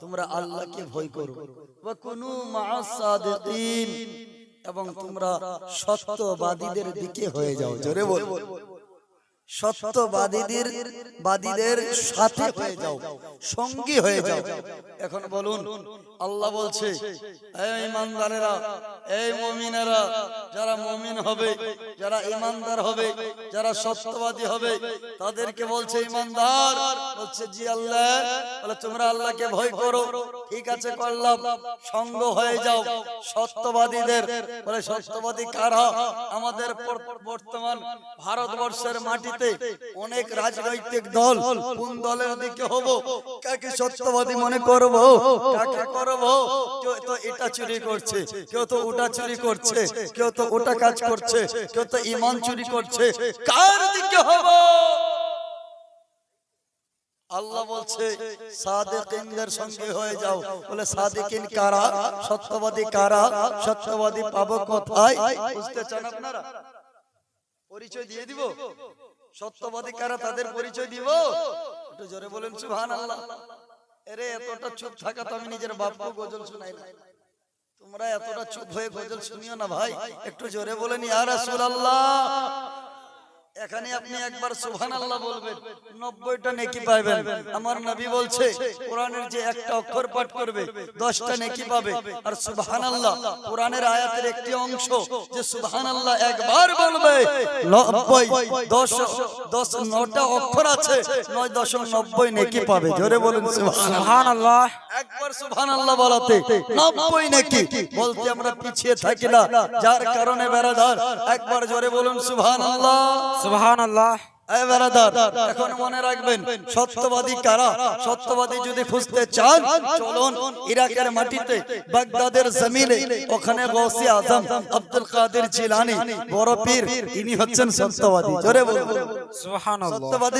তোমরা আল্লাহকে ভয় করো। এবং তোমরা সত্যবাদীদের দিকে হয়ে যাও। জোরে বল। সত্যবাদীদের, বাদীদের সাথে হয়ে যাও, সঙ্গী হয়ে যাও। এখন বলুন, আল্লাহ বলছে, এই ইমানদারেরা, এই মুমিনেরা, যারা মুমিন হবে যারা ইমানদার হবে, যারা সত্যবাদী হবে, তাদেরকে বলছে, ইমানদার। বলছে, জি আল্লাহ বলে তোমরা আল্লাহকে ভয় করো। ঠিক আছে, করলাম। সঙ্গ হয়ে যাও, সত্যবাদীদের। বলে, সত্যবাদী কারা? আমাদের বর্তমান ভারতবর্ষের মাটিতে অনেক রাজনৈতিক দল, কোন দলের দিকে হব, কাকে সত্যবাদী মনে করব, কাকে করব? কেউ তো এটা চুরি করছে, কেউ তো ওটা চুরি করছে, কেউ তো ওটা কাজ করছে, কেউ তো ইমান চুরি করছে। কার দিকে হব? আল্লাহ বলছে সাদেকিনদের সঙ্গে হয়ে যাও। বলে সাদেকিন কারা? সত্যবাদী কারা? সত্যবাদী পাবো কোথায়? বুঝতে চান আপনারা? পরিচয় দিয়ে দিব? সত্যবাদী কারা তাদের পরিচয় দিব? একটু জোরে বলেন সুবহানাল্লাহ। এরে এতটা চুপ থাকা তো আমি নিজের বাপকে গজল শুনাই না। তোমরা এতটা চুপ হয়ে গজল শুনিও না ভাই একটু জোরে বলেন ইয়া রাসূলুল্লাহ। এখানে আপনি একবার সুবহানাল্লাহ বলবেন। 90টা নেকি পাবেন। আমার নবী বলছে কোরআনের যে একটা অক্ষর পাঠ করবে 10টা নেকি পাবে। আর সুবহানাল্লাহ কোরআনের আয়াতের একটি অংশ যে সুবহানাল্লাহ একবার বলবে 90 10 10 9টা অক্ষর আছে 9.90 নেকি পাবে। জোরে বলুন সুবহানাল্লাহ। সুবহানাল্লাহ। একবার সুবহানাল্লাহ বলাতে 90 নাকি বলতে আমরা পিছিয়ে থাকি না। যার কারণে বেড়া বেরাদার একবার জোরে বলুন সুবহানাল্লাহ সুবহানাল্লাহ। এই বেরাদার এখন মনে রাখবেন সত্যবাদী কারা? সত্যবাদী যদি খুঁজতে চান চলুন ইরাকের মাটিতে বাগদাদের জমিনে ওখানে গৌসি আজম আব্দুল কাদের জিলানি বড় পীর ইনি হচ্ছেন সত্যবাদী। জোরে বলুন। সুবহানাল্লাহ। সত্যবাদী